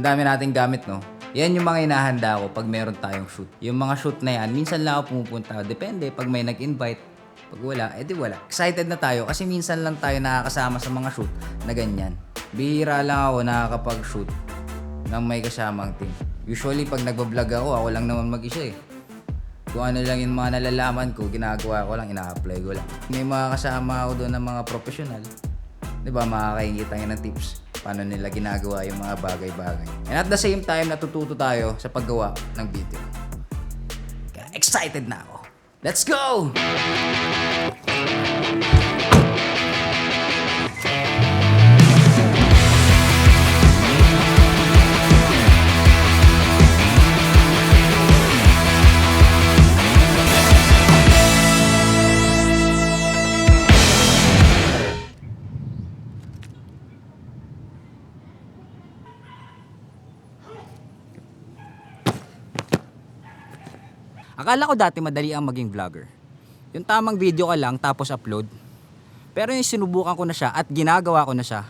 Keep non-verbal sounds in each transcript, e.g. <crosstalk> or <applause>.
Ang dami nating gamit, no? Yan yung mga inahanda ko pag meron tayong shoot. Yung mga shoot na yan, minsan lang ako pumupunta. Depende, pag may nag-invite, pag wala, edi wala. Excited na tayo kasi minsan lang tayo nakakasama sa mga shoot na ganyan. Bihira lang ako nakakapag-shoot ng may kasamang team. Usually, pag nagbablog ako, ako lang naman mag-isa eh. Kung ano lang yung mga nalalaman ko, ginagawa ko lang, ina-apply ko lang. May mga kasama ako doon ng mga professional. Di ba, makakaingit tayo ng tips paano nila ginagawa yung mga bagay-bagay. And at the same time, natututo tayo sa paggawa ng video. Kaya excited na ako. Let's go! Akala ko dati madali ang maging vlogger. Yung tamang video ka lang tapos upload. Pero yung sinubukan ko na siya at ginagawa ko na siya,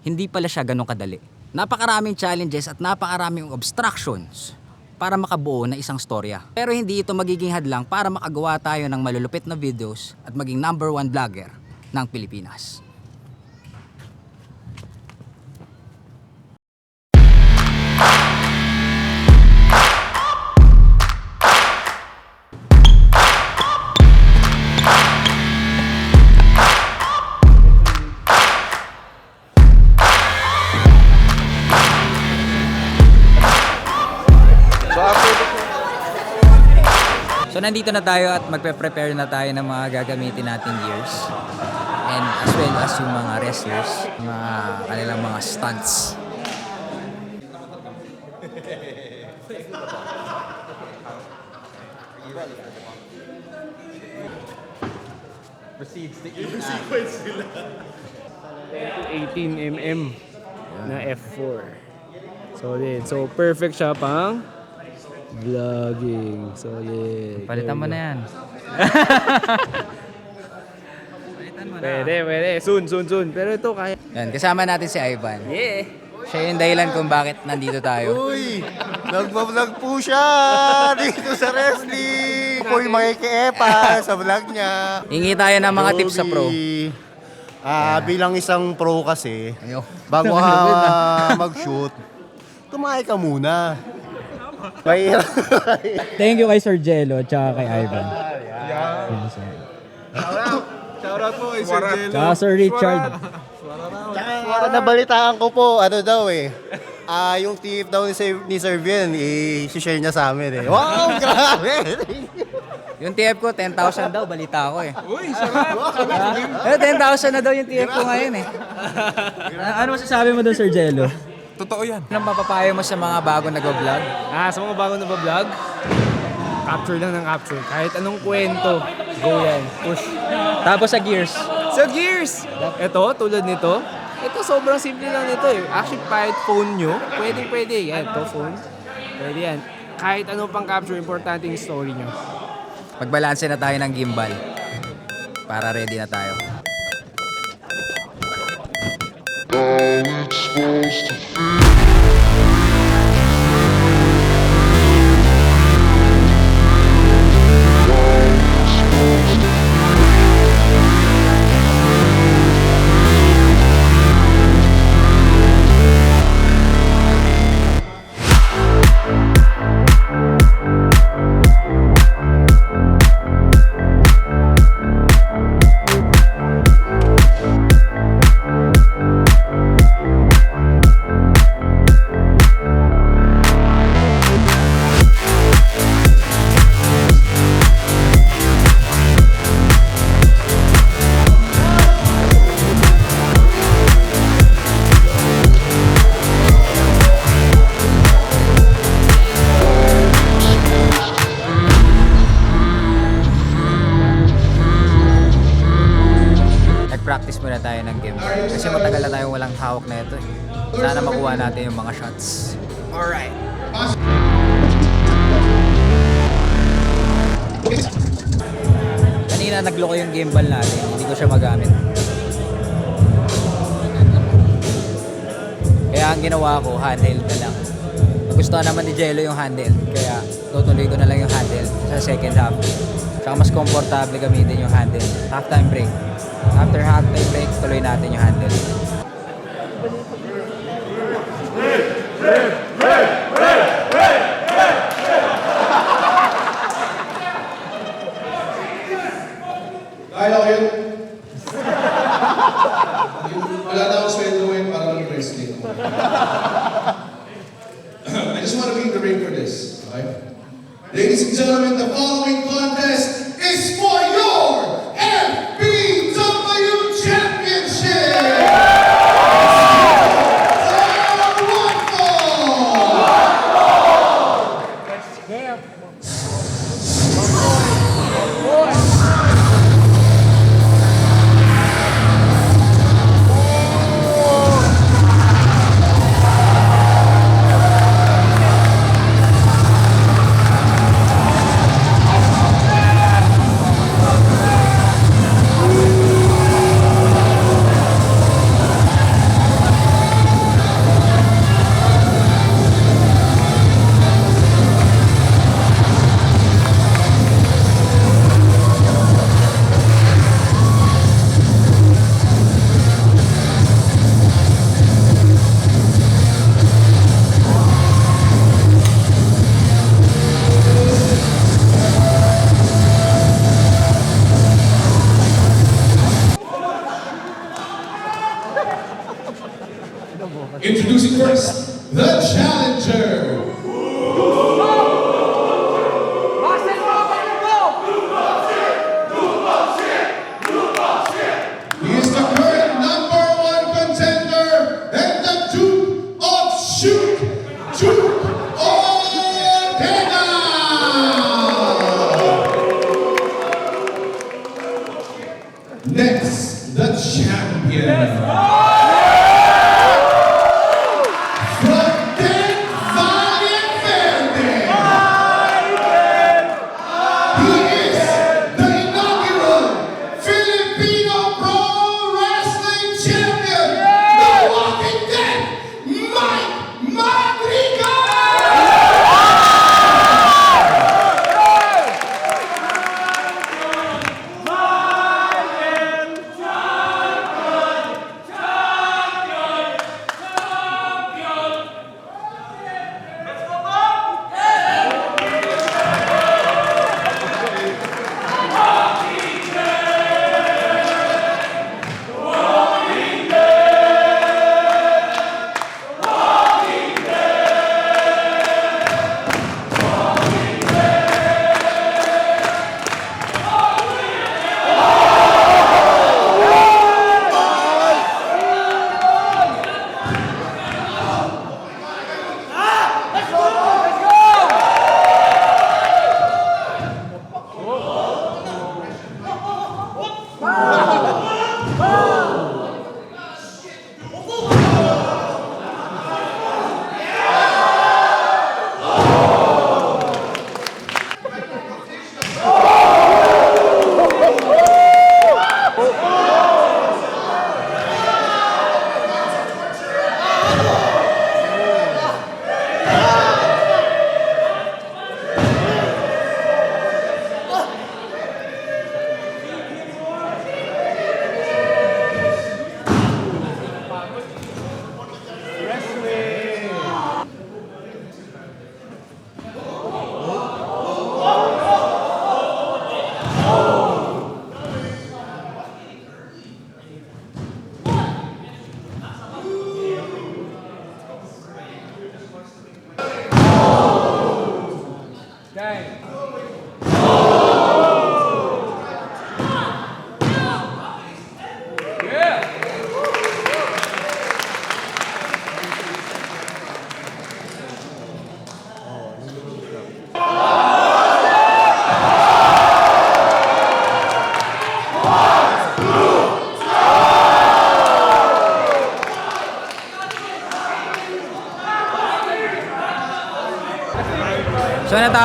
hindi pala siya ganun kadali. Napakaraming challenges at napakaraming obstructions para makabuo na isang storya. Pero hindi ito magiging hadlang para makagawa tayo ng malulupit na videos at maging number one vlogger ng Pilipinas. Nandito na tayo at magpe-prepare na tayo ng mga gagamitin nating gears. And as well as yung mga wrestlers, mga kanilang mga stunts. proceeds to eat 18 mm na F4. Solid. So, perfect siya pang vlogging. Solid. Palitan mo na yan. <laughs> Pwede, pwede. Soon, soon, soon. Pero ito kaya. Yan, kasama natin si Ivan. Yeah. Siya yung dahilan kung bakit nandito tayo. Uy! Nagbablog po siya <laughs> dito sa wrestling. Yung makikiepa sa vlog niya. Hingi tayo ng mga tips sa pro. Joey, Ah, bilang isang pro kasi, Ayo. bago <laughs> ka mag-shoot, tumahay ka muna. Mahirap. Thank you kay Sir Jello at saka kay Ivan. Shoutout po kay Sir Jello. Tsaka Sir Richard. Tsaka nabalitaan ko po, ano daw eh. Ah, yung tip daw ni Sir, ni Sir Vin, i-share niya sa amin eh. Wow, <laughs> grabe! Yung TF ko, 10,000 daw, balita ko eh. Uy, sarap. Eh, 10,000 na daw yung TF ko ngayon eh. ano masasabi mo doon Sir Jello? Totoo yan. Anong mapapayo mo sa mga bago nag-vlog? Ah, sa mga bago na ba-vlog, capture lang ng capture. Kahit anong kwento, go yan. Push. Tapos sa gears. So Gears! Ito, tulad nito, ito sobrang simple lang nito eh. Actually, kahit phone nyo, pwede pwede. Yan, ito phone. Pwede yan. Kahit ano pang capture, importante yung story nyo. Magbalanse na tayo ng gimbal. Para ready na tayo. supposed to feel. practice muna tayo ng game. Kasi matagal na tayong walang hawak na ito. Eh. Sana makuha natin yung mga shots. Alright. Kanina nagloko yung game ball natin. Hindi ko siya magamit. Kaya ang ginawa ko, handheld na lang. Gusto naman ni Jello yung handheld. Kaya tutuloy ko na lang yung handheld sa second half. Tsaka mas komportable gamitin yung handle. Half-time break. After half-time break, tuloy natin yung handle. Kaya ko yun. Wala na akong sweldo ngayon para mag-wrestling. <clears throat> I just want to be the ring for this. Okay? Ladies and gentlemen, the following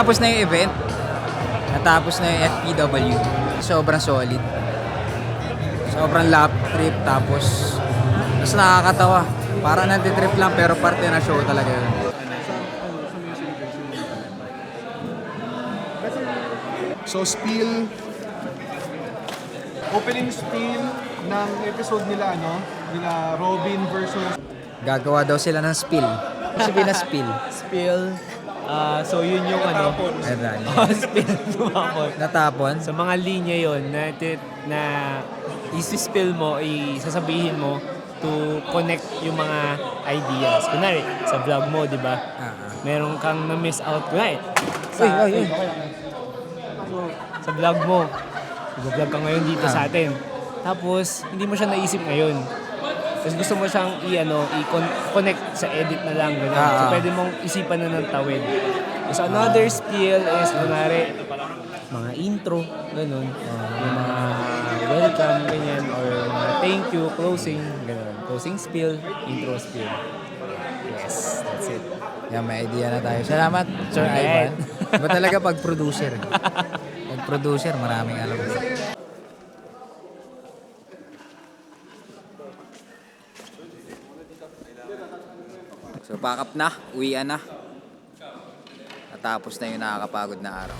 natapos na yung event. Natapos na yung FPW. Sobrang solid. Sobrang lap trip. Tapos, mas nakakatawa. Parang nantitrip lang pero parte na show talaga yun. So, spiel. Opening spiel ng episode nila, ano? Nila Robin versus... Gagawa daw sila ng spill. Sabi na spill. <laughs> Spill. Ah, so yun yung ano. Ayan. <laughs> Oh, spill. Tumapon. Natapon. Sa mga linya yon na, ti- na isi-spill mo, isasabihin mo to connect yung mga ideas. Kunwari, sa vlog mo, di ba? Ah. Meron kang na-miss out. Kunwari, sa, Uy, uy, uy. So, sa vlog mo, nag-vlog ka ngayon dito Ah. sa atin. Tapos, hindi mo siya naisip ngayon. Tapos gusto mo siyang i-ano, i-connect sa edit na lang. Ganun. Ah, so, pwede mong isipan na ng tawid. So, another skill is, kunwari, mga intro, ganun. Yung mga welcome, ganyan, or mga thank you, closing, ganun. Closing spiel, intro spiel. Yes, that's it. Yan, may idea na tayo. Salamat, Sir Alright. Ivan. <laughs> Iba talaga pag producer. Pag producer, maraming alam. Pack up na. Uwian na. Natapos na yung nakakapagod na araw.